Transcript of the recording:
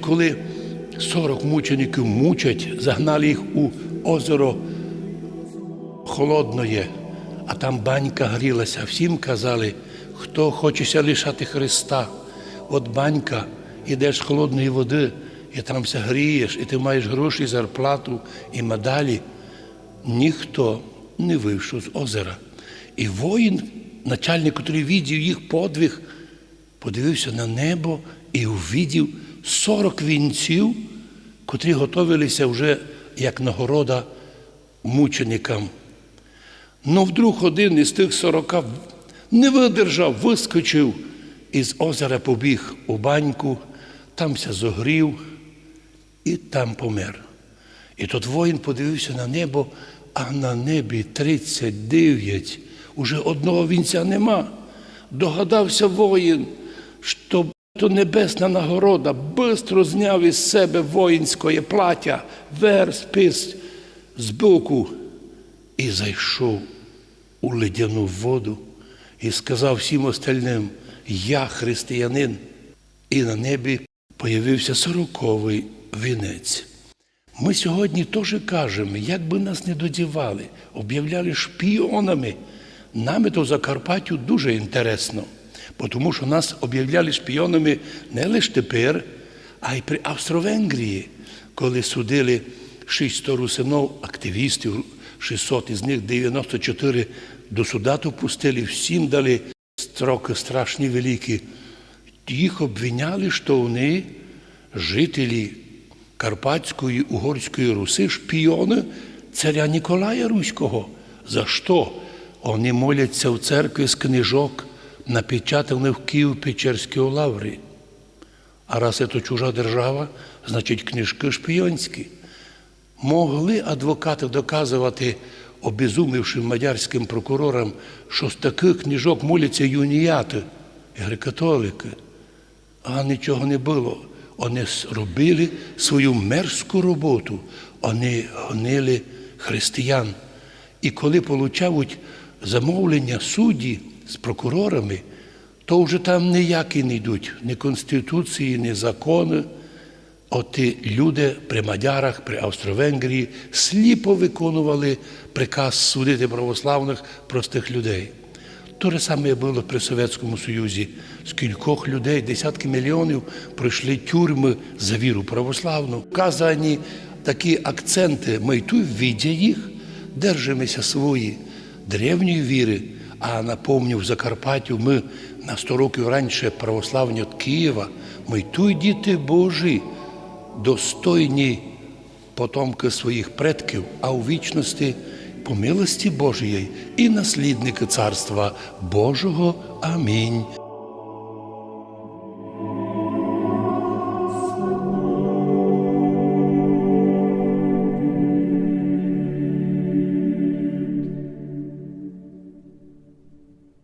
Коли 40 мучеників мучать, загнали їх у озеро холодноє, а там банька грілася. Всім казали, хто хочеся лишати Христа, от банька, ідеш холодної води, і там все грієш, і ти маєш гроші, зарплату і медалі. Ніхто не вийшов з озера. І воїн, начальник, який видів їх подвиг, подивився на небо і увидів 40 вінців, котрі готувалися вже як нагорода мученикам. Ну, вдруг один із тих сорока не видержав, вискочив із озера побіг у баньку, тамся зогрів і там помер. І тут воїн подивився на небо, а на небі 39. Уже одного вінця нема. Догадався воїн, що то небесна нагорода бистро зняв із себе воїнське плаття, вер спис з боку і зайшов у ледяну воду і сказав всім остальним, я християнин. І на небі появився сороковий вінець. Ми сьогодні теж кажемо, як би нас не додівали, об'являли шпіонами. Нами то в Закарпаттю дуже інтересно, бо тому що нас об'являли шпіонами не лише тепер, а й при Австро-Венгрії, коли судили 600 русинов, активістів, 600 із них 94 до суда то пустили, всім дали строки страшні великі. Їх обвиняли, що вони жителі Карпатської Угорської Руси, шпіони царя Ніколая Руського. За що? Вони моляться в церкві з книжок, напечатаних в Київ-Печерській лаврі. А раз це чужа держава, значить книжки шпіонські. Могли адвокати доказувати обезумівшим мадярським прокурорам, що з таких книжок моляться юніяти, греко-католики. А нічого не було. Вони робили свою мерзку роботу, вони гонили християн. І коли получають замовлення судді з прокурорами, то вже там ніякі не йдуть, ні конституції, ні закони. От люди при Мадярах, при Австро-Венгрії сліпо виконували приказ судити православних простих людей. То же саме було при Совєтському Союзі. З кількох людей, десятки мільйонів пройшли тюрми за віру православну. Вказані такі акценти, ми й тут видя їх, держимося свої древньої віри. А напомню, в Закарпаттю ми на 100 років раніше православні від Києва, ми й тут діти Божі, достойні потомки своїх предків, а у вічності по милості Божої і наслідники Царства Божого. Амінь.